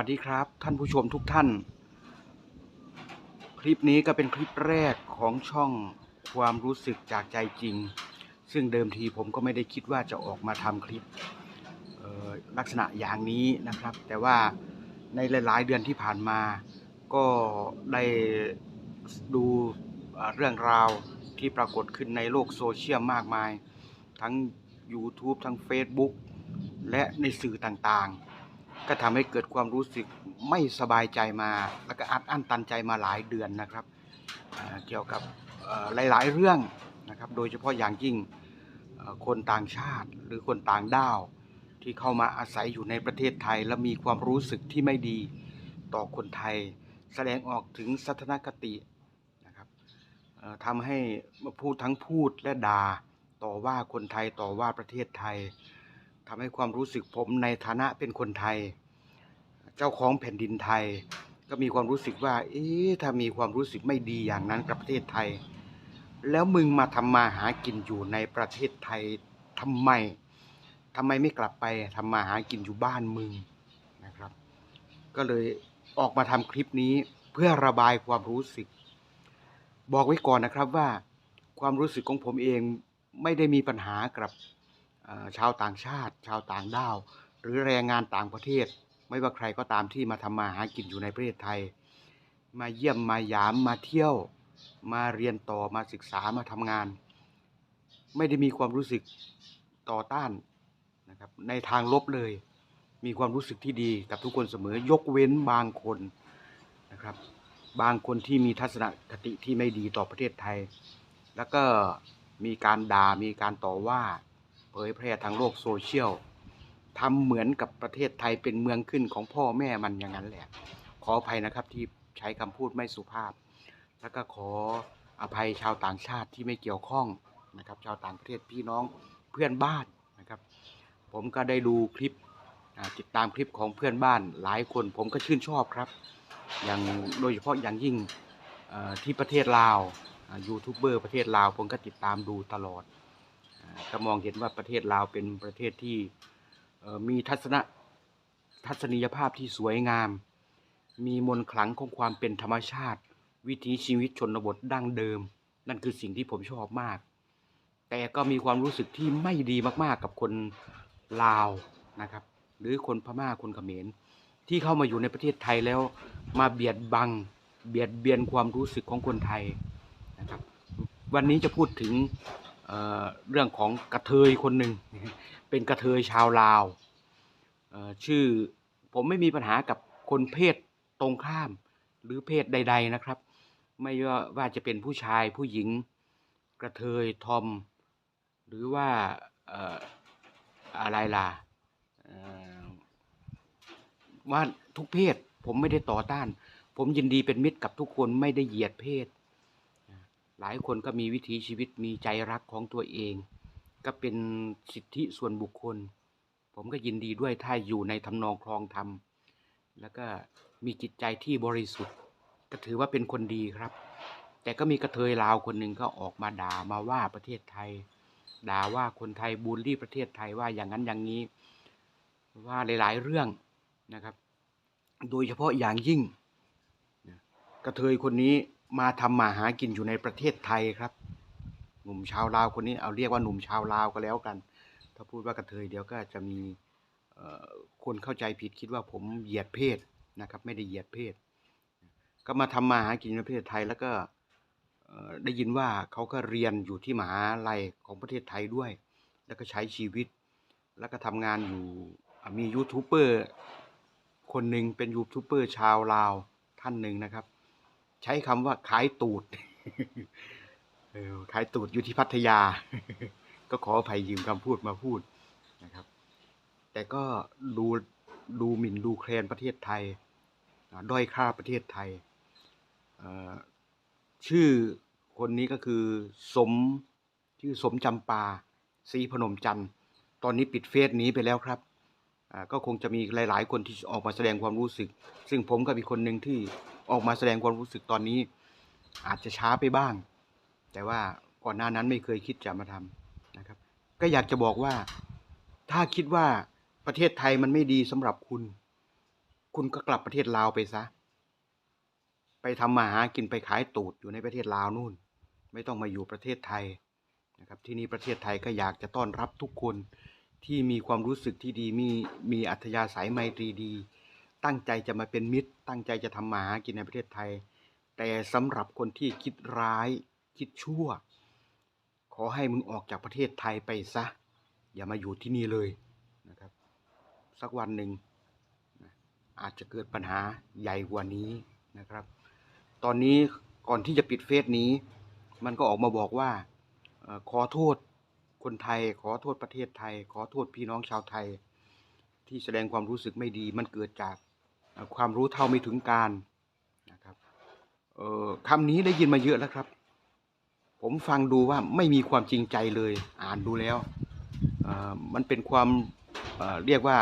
สวัสดีครับ ท่านผู้ชมทุกท่าน คลิปนี้ก็เป็นคลิปแรกของช่องความรู้สึกจากใจจริง ซึ่งเดิมทีผมก็ไม่ได้คิดว่าจะออกมาทำคลิปออลักษณะอย่างนี้นะครับ แต่ว่าในหลาย ๆ เดือนที่ผ่านมา ก็ได้ดูเอ่อเรื่องราวที่ปรากฏขึ้นในโลกโซเชียลมากมาย ทั้ง YouTube ทั้ง Facebook และในสื่อต่าง ๆ ก็ทำให้เกิดความรู้สึกไม่สบายใจมา แล้วก็อัดอั้นตันใจมาหลายเดือนนะครับ เกี่ยวกับหลาย ๆ เรื่องนะครับ โดยเฉพาะอย่างยิ่งคนต่างชาติหรือคนต่างด้าว ที่เข้ามาอาศัยอยู่ในประเทศไทย และมีความรู้สึกที่ไม่ดีต่อคนไทย แสดงออกถึงสัทนคตินะครับทำให้พูดทั้งพูดและด่าต่อว่าคนไทยต่อว่าประเทศไทย ทำให้ความรู้สึกผมในฐานะเป็นคนไทย เจ้าของแผ่นดินไทย ก็มีความรู้สึกว่า เอ๊ะถ้ามีความรู้สึกไม่ดีอย่างนั้นกับประเทศไทย แล้วมึงมาทำมาหากินอยู่ในประเทศไทยทำไมทำไมไม่กลับไปทำมาหากินอยู่บ้านมึงนะครับ ก็เลยออกมาทำคลิปนี้เพื่อระบายความรู้สึก บอกไว้ก่อนนะครับว่า ความรู้สึกของผมเองไม่ได้มีปัญหากับ ชาวต่างชาติ ชาวต่างด้าว หรือแรงงานต่างประเทศ ไม่ว่าใครก็ตามที่มาทำมาหากินอยู่ในประเทศไทย มาเยี่ยมมายามมาเที่ยว มาเรียนต่อมาศึกษามาทำงาน ไม่ได้มีความรู้สึกต่อต้านนะครับในทางลบเลย มีความรู้สึกที่ดีกับทุกคนเสมอยกเว้นบางคนนะครับ บางคนที่มีทัศนคติที่ไม่ดีต่อประเทศไทย แล้วก็มีการด่ามีการต่อว่า ยแพร่ทางโลกโซเชียลทำเหมือนกับประเทศไทยเป็นเมืองขึ้นของพ่อแม่มันอย่างนั้นแหละ ขออภัยนะครับที่ใช้คำพูดไม่สุภาพ แล้วก็ขออภัยชาวต่างชาติที่ไม่เกี่ยวข้องนะครับ ชาวต่างประเทศพี่น้องเพื่อนบ้านนะครับ ผมก็ได้ดูคลิปติดตามคลิปของเพื่อนบ้านหลายคนผมก็ชื่นชอบครับ อย่างโดยเฉพาะอย่างยิ่งที่ประเทศลาวยูทูบเบอร์ประเทศลาวผมก็ติดตามดูตลอด ก็มองเห็นว่าประเทศลาวเป็นประเทศที่มีทัศนะทัศนียภาพที่สวยงาม มีมนต์ขลังของความเป็นธรรมชาติ วิถีชีวิตชนบทดั้งเดิม นั่นคือสิ่งที่ผมชอบมาก แต่ก็มีความรู้สึกที่ไม่ดีมากๆกับคนลาวนะครับ หรือคนพม่าคนเขมรที่เข้ามาอยู่ในประเทศไทยแล้วมาเบียดบัง เบียดเบียนความรู้สึกของคนไทยนะครับ วันนี้จะพูดถึง เรื่องของกระเทยคนหนึ่งเป็นกระเทยชาวลาวชื่อผมไม่มีปัญหากับคนเพศตรงข้าม หรือเพศใด ๆนะครับ ไม่ว่าว่าจะเป็นผู้ชายผู้หญิง กระเทยทอม หรือว่าอะไรล่ะว่าทุกเพศผมไม่ได้ต่อต้าน ผมยินดีเป็นมิตรกับทุกคนไม่ได้เหยียดเพศ หลายคนก็มีวิถีชีวิตมีใจรักของตัวเอง ก็เป็นสิทธิส่วนบุคคล ผมก็ยินดีด้วยถ้าอยู่ในทำนองครองธรรม แล้วก็มีจิตใจที่บริสุทธิ์ ก็ถือว่าเป็นคนดีครับ แต่ก็มีกระเทยลาวคนหนึ่งก็ออกมาด่ามาว่าประเทศไทย ด่าว่าคนไทยบูลลี่ประเทศไทยว่าอย่างนั้นอย่างนี้ ว่าหลาย ๆ เรื่องนะครับ โดยเฉพาะอย่างยิ่งกระเทยคนนี้ มาทำมาหากินอยู่ในประเทศไทยครับ หนุ่มชาวลาวคนนี้เอาเรียกว่าหนุ่มชาวลาวก็แล้วกัน ถ้าพูดว่ากระเทยเดี๋ยวก็จะมีคนเข้าใจผิดคิดว่าผมเหยียดเพศนะครับ ไม่ได้เหยียดเพศ ก็มาทำมาหากินในประเทศไทยแล้วก็ได้ยินว่าเขาก็เรียนอยู่ที่มหาลัยของประเทศไทยด้วย แล้วก็ใช้ชีวิต แล้วก็ทำงานอยู่มียูทูบเบอร์คนหนึ่งเป็นยูทูบเบอร์ชาวลาวท่านหนึ่งนะครับ ใช้คำว่าขายตูดขายตูดอยู่ที่พัทยา ก็ขออภัยยืมคำพูดมาพูดนะครับ แต่ก็ดูดูหมิ่นดูแคลนประเทศไทยด้อยค่าประเทศไทย ชื่อคนนี้ก็คือสมชื่อสมจำปาศรีพนมจันทร์ตอนนี้ปิดเฟซนี้ไปแล้วครับ ก็คงจะมีหลาย ๆ คนที่ออกมาแสดงความรู้สึก ซึ่งผมก็เป็นคนหนึ่งที่ ออกมาแสดงความรู้สึกตอนนี้ อาจจะช้าไปบ้าง แต่ว่าก่อนหน้านั้นไม่เคยคิดจะมาทำนะครับ ก็อยากจะบอกว่าถ้าคิดว่าประเทศไทยมันไม่ดีสำหรับคุณ คุณก็กลับประเทศลาวไปซะ ไปทำมาหากินไปขายตูดอยู่ในประเทศลาวนู่น ไม่ต้องมาอยู่ประเทศไทยนะครับที่นี่ประเทศไทยก็อยากจะต้อนรับทุกคนที่มีความรู้สึกที่ดีมีมีอัธยาศัยไมตรีดี ตั้งใจจะมาเป็นมิตร ตั้งใจจะทำมาหากินในประเทศไทย แต่สำหรับคนที่คิดร้าย คิดชั่ว ขอให้มึงออกจากประเทศไทยไปซะ อย่ามาอยู่ที่นี่เลยนะครับ สักวันหนึ่งอาจจะเกิดปัญหาใหญ่กว่านี้นะครับ ตอนนี้ก่อนที่จะปิดเฟซนี้ มันก็ออกมาบอกว่าขอโทษคนไทย ขอโทษประเทศไทย ขอโทษพี่น้องชาวไทย ที่แสดงความรู้สึกไม่ดีมันเกิดจาก ความรู้เท่าไม่ถึงการนะครับคำนี้ได้ยินมาเยอะแล้วครับ ผมฟังดูว่าไม่มีความจริงใจเลย อ่านดูแล้วมันเป็นความเเรียกว่า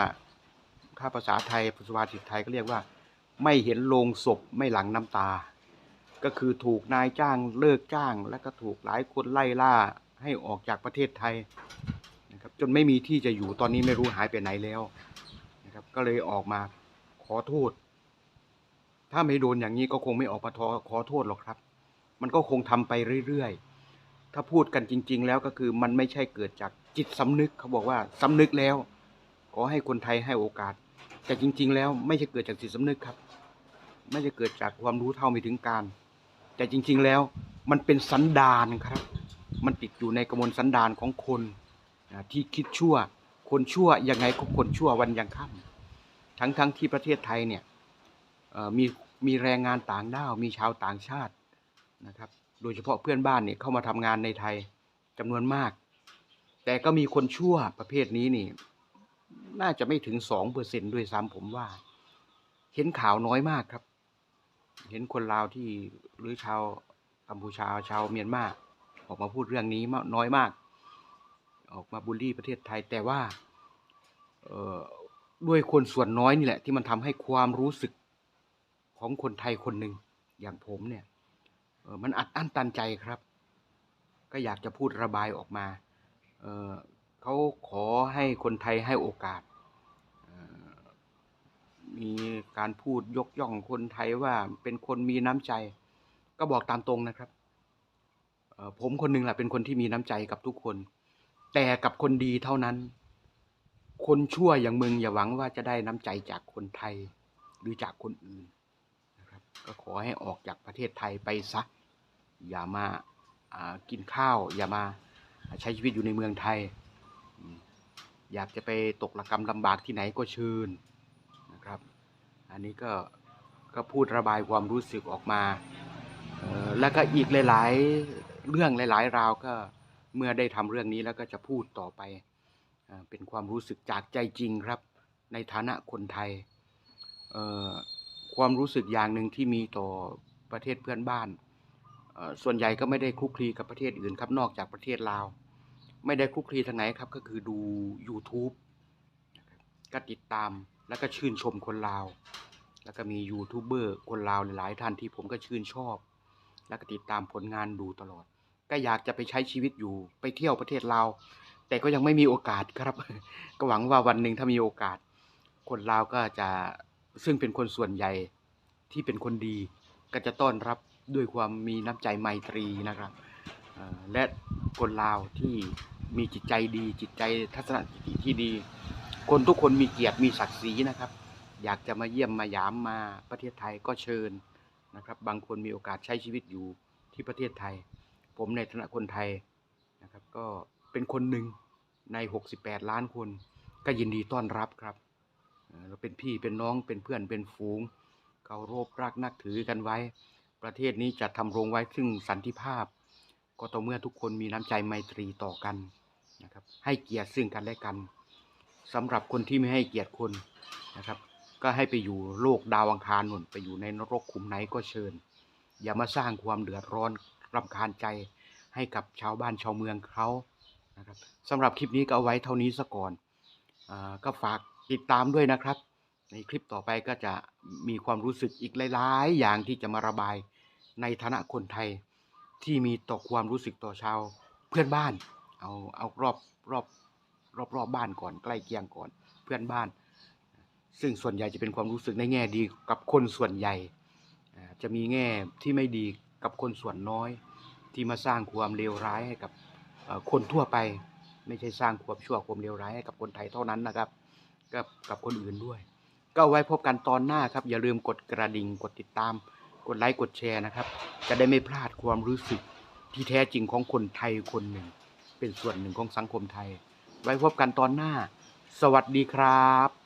ถ้าภาษาไทยภาษาสิทไทยก็เรียกว่า ไม่เห็นโลงศพไม่หลังน้ำตา ก็คือถูกนายจ้างเลิกจ้าง แล้วก็ถูกหลายคนไล่ล่าให้ออกจากประเทศไทยนะครับจนไม่มีที่จะอยู่ตอนนี้ไม่รู้หายไปไหนแล้วนะครับก็เลยออกมา ขอโทษ ถ้าไม่โดนอย่างนี้ก็คงไม่ออกมาทอขอโทษหรอกครับ มันก็คงทำไปเรื่อยๆ ถ้าพูดกันจริง ๆ แล้วก็คือมันไม่ใช่เกิดจากจิตสำนึกเขาบอกว่าสำนึกแล้ว ขอให้คนไทยให้โอกาส แต่จริง ๆ แล้วไม่ใช่เกิดจากจิตสำนึกครับ ไม่ใช่เกิดจากความรู้เท่าไม่ถึงการ แต่จริง ๆ แล้วมันเป็นสันดานครับ มันติดอยู่ในกระมวลสันดานของคนที่คิดชั่ว คนชั่วยังไงก็คนชั่ววันยังค่ำ ทั้งๆทที่ประเทศไทยเนี่ยมีมีแรงงานต่างด้าวมีชาวต่างชาตินะครับ โดยเฉพาะเพื่อนบ้านเนี่ยเข้ามาทำงานในไทยจำนวนมาก แต่ก็มีคนชั่วประเภทนี้นี่ น่าจะไม่ถึงสองเปอร์เซ็นด้วยซ้ำผมว่า เห็นข่าวน้อยมากครับ เห็นคนลาวที่หรือชาวกัมพูชาชาวเมียนมาออกมาพูดเรื่องนี้มากน้อยมาก ออกมาบูลลี่ประเทศไทยแต่ว่าเด้วยคนส่วนน้อยนี่แหละ ที่มันทำให้ความรู้สึกของคนไทยคนหนึ่งอย่างผมเนี่ยมันอัดอั้นตันใจครับ ก็อยากจะพูดระบายออกมาเเขาขอให้คนไทยให้โอกาส มีการพูดยกย่องคนไทยว่าเป็นคนมีน้ำใจ ก็บอกตามตรงนะครับ ผมคนหนึ่งแหละเป็นคนที่มีน้ำใจกับทุกคน แต่กับคนดีเท่านั้น คนชั่วอย่างมึงอย่าหวังว่าจะได้น้ำใจจากคนไทยหรือจากคนอื่นนะครับ ก็ขอให้ออกจากประเทศไทยไปซะ อย่ามาากินข้าว อย่ามาใช้ชีวิตอยู่ในเมืองไทย อยากจะไปตกระกรรมลำบากที่ไหนก็เชิญนะครับ อันนี้ก็ก็พูดระบายความรู้สึกออกมา แล้วก็อีกหลาย ๆ เรื่องหลาย ๆ ราวก็เมื่อได้ทำเรื่องนี้แล้วก็จะพูดต่อไป เป็นความรู้สึกจากใจจริงครับ ในฐานะคนไทย ความรู้สึกอย่างหนึ่งที่มีต่อประเทศเพื่อนบ้าน ส่วนใหญ่ก็ไม่ได้คลุกคลีกับประเทศอื่นครับนอกจากประเทศลาว ไม่ได้คลุกคลีทางไหนครับก็คือดู YouTube นะครับก็ติดตามแล้วก็ชื่นชมคนลาว แล้วก็มียูทูบเบอร์คนลาวหลายๆท่านที่ผมก็ชื่นชอบ แล้วก็ติดตามผลงานดูตลอด ก็อยากจะไปใช้ชีวิตอยู่ไปเที่ยวประเทศลาว แต่ก็ยังไม่มีโอกาสครับ ก็หวังว่าวันหนึ่งถ้ามีโอกาส คนลาวก็จะซึ่งเป็นคนส่วนใหญ่ที่เป็นคนดี ก็จะต้อนรับด้วยความมีน้ำใจไมตรีนะครับและคนลาวที่มีจิตใจดี จิตใจทัศนคติที่ดี คนทุกคนมีเกียรติมีศักดิ์ศรีนะครับ อยากจะมาเยี่ยมมายามมาประเทศไทยก็เชิญนะครับ บางคนมีโอกาสใช้ชีวิตอยู่ที่ประเทศไทย ผมในฐานะคนไทยนะครับก็ เป็นคนหนึ่งใน 68 ล้านคน ก็ยินดีต้อนรับครับเราเป็นพี่เป็นน้องเป็นเพื่อนเป็นฝูงเคารพรักนักถือกันไว้ ประเทศนี้จะทำรงไว้ซึ่งสันติภาพ ก็ต่อเมื่อทุกคนมีน้ำใจไมตรีต่อกันนะครับ ให้เกียรติซึ่งกันและกันสำหรับคนที่ไม่ให้เกียรติคนนะครับ ก็ให้ไปอยู่โลกดาวอังคารหนุนไปอยู่ในนรกขุมไหนก็เชิญ อย่ามาสร้างความเดือดร้อนรำคาญใจให้กับชาวบ้านชาวเมืองเขา นะครับสำหรับคลิปนี้ก็เอาไว้เท่านี้ซะก่อนอก็ฝากติดตามด้วยนะครับ ในคลิปต่อไปก็จะมีความรู้สึกอีกหลายๆ อย่างที่จะมาระบายในฐานะคนไทยที่มีต่อความรู้สึกต่อชาวเพื่อนบ้าน เอาเอารอบรอบรอบรอบบ้านก่อนใกล้เคียงก่อนเพื่อนบ้าน ซึ่งส่วนใหญ่จะเป็นความรู้สึกในแง่ดีกับคนส่วนใหญ่ จะมีแง่ที่ไม่ดีกับคนส่วนน้อย ที่มาสร้างความเลวร้ายให้กับ คนทั่วไปไม่ใช่สร้างความชั่วความเลวร้ายให้กับคนไทยเท่านั้นนะครับกับกับคนอื่นด้วย ก็ไว้พบกันตอนหน้าครับ อย่าลืมกดกระดิ่งกดติดตาม กดไลค์กดแชร์นะครับ จะได้ไม่พลาดความรู้สึกที่แท้จริงของคนไทยคนหนึ่ง เป็นส่วนหนึ่งของสังคมไทย ไว้พบกันตอนหน้า สวัสดีครับ